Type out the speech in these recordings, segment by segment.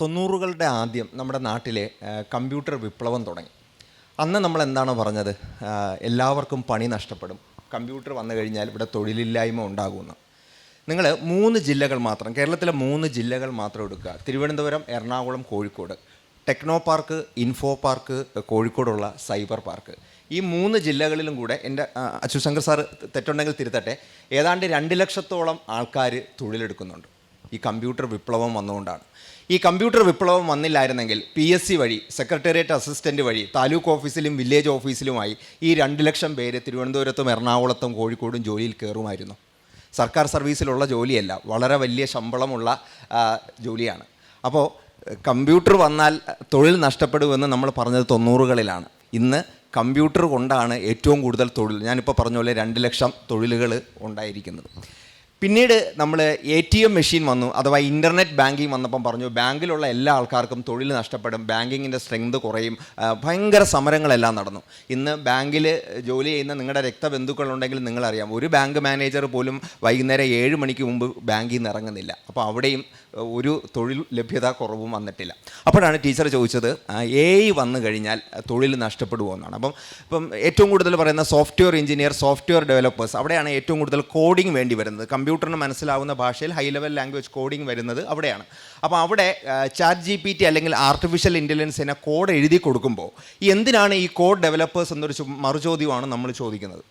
തൊണ്ണൂറുകളുടെ ആദ്യം നമ്മുടെ നാട്ടിലെ കമ്പ്യൂട്ടർ വിപ്ലവം തുടങ്ങി. അന്ന് നമ്മൾ എന്താണ് പറഞ്ഞത്? എല്ലാവർക്കും പണി നഷ്ടപ്പെടും. കമ്പ്യൂട്ടർ വന്നു കഴിഞ്ഞാൽ ഇവിടെ തൊഴിലില്ലായ്മ ഉണ്ടാകുമെന്ന്. നിങ്ങൾ മൂന്ന് ജില്ലകൾ മാത്രം കേരളത്തിലെ മൂന്ന് ജില്ലകൾ മാത്രം എടുക്കുക. Thiruvananthapuram Ernakulam Kozhikode. Techno park info park കോഴിക്കോടുള്ള സൈബർ പാർക്ക്. ഈ മൂന്ന് ജില്ലകളിലും കൂടെ എന്റെ അച്യുശങ്കർ സാർ തെറ്റുണ്ടെങ്കിൽ തിരുത്തട്ടെ. ഏതാണ്ട് രണ്ട് ലക്ഷത്തോളം ആൾക്കാർ തൊഴിലെടുക്കുന്നുണ്ട്. ഈ കമ്പ്യൂട്ടർ വിപ്ലവം വന്നുകൊണ്ടാണ്. ഈ കമ്പ്യൂട്ടർ വിപ്ലവം വന്നില്ലായിരുന്നെങ്കിൽ പി എസ് സി വഴി സെക്രട്ടേറിയറ്റ് അസിസ്റ്റന്റ് വഴി താലൂക്ക് ഓഫീസിലും വില്ലേജ് ഓഫീസിലുമായി ഈ രണ്ട് ലക്ഷം പേര് തിരുവനന്തപുരത്തും എറണാകുളത്തും കോഴിക്കോടും ജോലിയിൽ കയറുമായിരുന്നു. സർക്കാർ സർവീസിലുള്ള ജോലിയല്ല വളരെ വലിയ ശമ്പളമുള്ള ജോലിയാണ്. അപ്പോൾ കമ്പ്യൂട്ടർ വന്നാൽ തൊഴിൽ നഷ്ടപ്പെടുമെന്ന് നമ്മൾ പറഞ്ഞത് തൊണ്ണൂറുകളിലാണ്. ഇന്ന് കമ്പ്യൂട്ടർ കൊണ്ടാണ് ഏറ്റവും കൂടുതൽ തൊഴിൽ ഞാനിപ്പോൾ പറഞ്ഞ പോലെ രണ്ട് ലക്ഷം തൊഴിലുകൾ ഉണ്ടായിരിക്കുന്നത്. പിന്നീട് നമ്മൾ എ ടി എം മെഷീൻ വന്നു അഥവാ ഇന്റർനെറ്റ് ബാങ്കിങ് വന്നപ്പം പറഞ്ഞു ബാങ്കിലുള്ള എല്ലാ ആൾക്കാർക്കും തൊഴിൽ നഷ്ടപ്പെടും ബാങ്കിങ്ങിന്റെ സ്ട്രെങ്ത് കുറയും. ഭയങ്കര സമരങ്ങളെല്ലാം നടന്നു. ഇന്ന് ബാങ്കിൽ ജോലി ചെയ്യുന്ന നിങ്ങളുടെ രക്തബന്ധുക്കളുണ്ടെങ്കിൽ നിങ്ങളറിയാം ഒരു ബാങ്ക് മാനേജർ പോലും വൈകുന്നേരം ഏഴ് മണിക്ക് മുമ്പ് ബാങ്കിൽ നിന്ന് ഇറങ്ങുന്നില്ല. അപ്പോൾ അവിടെയും ഒരു തൊഴിൽ ലഭ്യത കുറവും വന്നിട്ടില്ല. അപ്പോഴാണ് ടീച്ചർ ചോദിച്ചത് എ ഐ വന്നു കഴിഞ്ഞാൽ തൊഴിൽ നഷ്ടപ്പെടുമോ എന്നാണ്. അപ്പം ഇപ്പം ഏറ്റവും കൂടുതൽ പറയുന്ന സോഫ്റ്റ്വെയർ എഞ്ചിനീയർ സോഫ്റ്റ്വെയർ ഡെവലപ്പേഴ്സ് അവിടെയാണ് ഏറ്റവും കൂടുതൽ കോഡിംഗ് വേണ്ടി വരുന്നത്. കമ്പ്യൂട്ടറിന് മനസ്സിലാവുന്ന ഭാഷയിൽ ഹൈ ലെവൽ ലാംഗ്വേജ് കോഡിംഗ് വരുന്നത് അവിടെയാണ്. അപ്പോൾ അവിടെ ചാറ്റ് ജി പി ടി അല്ലെങ്കിൽ ആർട്ടിഫിഷ്യൽ ഇന്റലിജൻസിനെ കോഡ് എഴുതി കൊടുക്കുമ്പോൾ എന്തിനാണ് ഈ കോഡ് ഡെവലപ്പേഴ്സ് എന്നൊരു മറുചോദ്യമാണ് നമ്മൾ ചോദിക്കുന്നത്?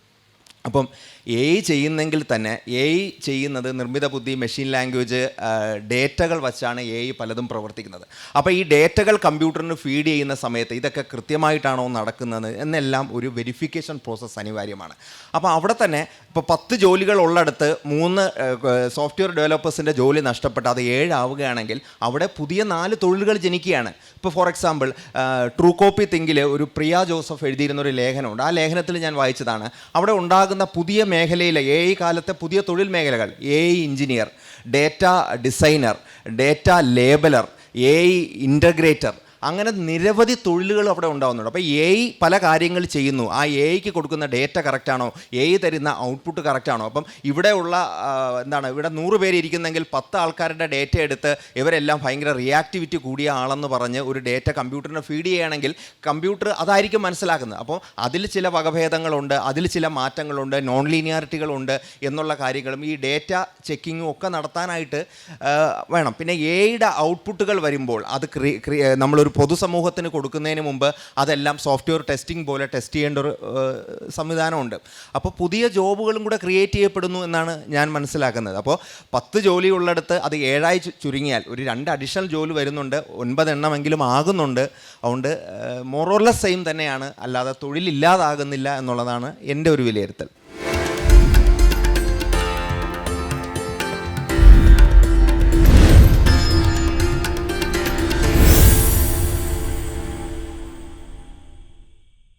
അപ്പം എ ഐ ചെയ്യുന്നെങ്കിൽ തന്നെ എ ഐ ചെയ്യുന്നത് നിർമ്മിത ബുദ്ധി മെഷീൻ ലാംഗ്വേജ് ഡേറ്റകൾ വച്ചാണ് എ ഐ പലതും പ്രവർത്തിക്കുന്നത്. അപ്പോൾ ഈ ഡേറ്റകൾ കമ്പ്യൂട്ടറിന് ഫീഡ് ചെയ്യുന്ന സമയത്ത് ഇതൊക്കെ കൃത്യമായിട്ടാണോ നടക്കുന്നത് എന്നെല്ലാം ഒരു വെരിഫിക്കേഷൻ പ്രോസസ്സ് അനിവാര്യമാണ്. അപ്പോൾ അവിടെ തന്നെ ഇപ്പോൾ പത്ത് ജോലികൾ ഉള്ളിടത്ത് മൂന്ന് സോഫ്റ്റ്വെയർ ഡെവലപ്പേഴ്സിന്റെ ജോലി നഷ്ടപ്പെട്ട് അത് ഏഴാവുകയാണെങ്കിൽ അവിടെ പുതിയ നാല് തൊഴിലുകൾ ജനിക്കുകയാണ്. ഇപ്പോൾ ഫോർ എക്സാമ്പിൾ ട്രൂ കോപ്പി തിങ്കിൽ ഒരു പ്രിയ ജോസഫ് എഴുതിയിരുന്ന ഒരു ലേഖനമുണ്ട്. ആ ലേഖനത്തിൽ ഞാൻ വായിച്ചതാണ്. അവിടെ ഉണ്ടാകുന്ന പുതിയ മേഖലയിലെ എ ഐ കാലത്തെ പുതിയ തൊഴിൽ മേഖലകൾ A I engineer data designer data labeller A I integrator അങ്ങനെ നിരവധി തൊഴിലുകൾ അവിടെ ഉണ്ടാകുന്നുണ്ട് അപ്പോൾ എ പല കാര്യങ്ങൾ ചെയ്യുന്നു. ആ എ ഐക്ക് കൊടുക്കുന്ന ഡേറ്റ കറക്റ്റാണോ എ തരുന്ന ഔട്ട്പുട്ട് കറക്റ്റാണോ അപ്പം ഇവിടെയുള്ള എന്താണ് ഇവിടെ നൂറ് പേര് ഇരിക്കുന്നെങ്കിൽ പത്ത് ആൾക്കാരുടെ ഡേറ്റ എടുത്ത് ഇവരെല്ലാം ഭയങ്കര റിയാക്ടിവിറ്റി കൂടിയ ആളെന്ന് പറഞ്ഞ് ഒരു ഡേറ്റ കമ്പ്യൂട്ടറിനെ ഫീഡ് ചെയ്യുകയാണെങ്കിൽ കമ്പ്യൂട്ടർ അതായിരിക്കും മനസ്സിലാക്കുന്നത്. അപ്പോൾ അതിൽ ചില വകഭേദങ്ങളുണ്ട് അതിൽ ചില മാറ്റങ്ങളുണ്ട് നോൺ ലീനിയാരിറ്റികളുണ്ട് എന്നുള്ള കാര്യങ്ങളും ഈ ഡേറ്റ ചെക്കിങ്ങും ഒക്കെ നടത്താനായിട്ട് വേണം. പിന്നെ എയുടെ ഔട്ട്പുട്ടുകൾ വരുമ്പോൾ അത് നമ്മളൊരു പൊതുസമൂഹത്തിന് കൊടുക്കുന്നതിന് മുമ്പ് അതെല്ലാം സോഫ്റ്റ്വെയർ ടെസ്റ്റിംഗ് പോലെ ടെസ്റ്റ് ചെയ്യേണ്ട ഒരു സംവിധാനമുണ്ട്. അപ്പോൾ പുതിയ ജോബുകളും കൂടെ ക്രിയേറ്റ് ചെയ്യപ്പെടുന്നു എന്നാണ് ഞാൻ മനസ്സിലാക്കുന്നത്. അപ്പോൾ പത്ത് ജോലി ഉള്ളിടത്ത് അത് ഏഴായി ചുരുങ്ങിയാൽ ഒരു രണ്ട് അഡീഷണൽ ജോലി വരുന്നുണ്ട് ഒൻപത് എണ്ണമെങ്കിലും ആകുന്നുണ്ട്. അതുകൊണ്ട് മോറോർലെസ് സെയിം തന്നെയാണ്. അല്ലാതെ തൊഴിലില്ലാതാകുന്നില്ല എന്നുള്ളതാണ് എന്റെ ഒരു വിലയിരുത്തൽ.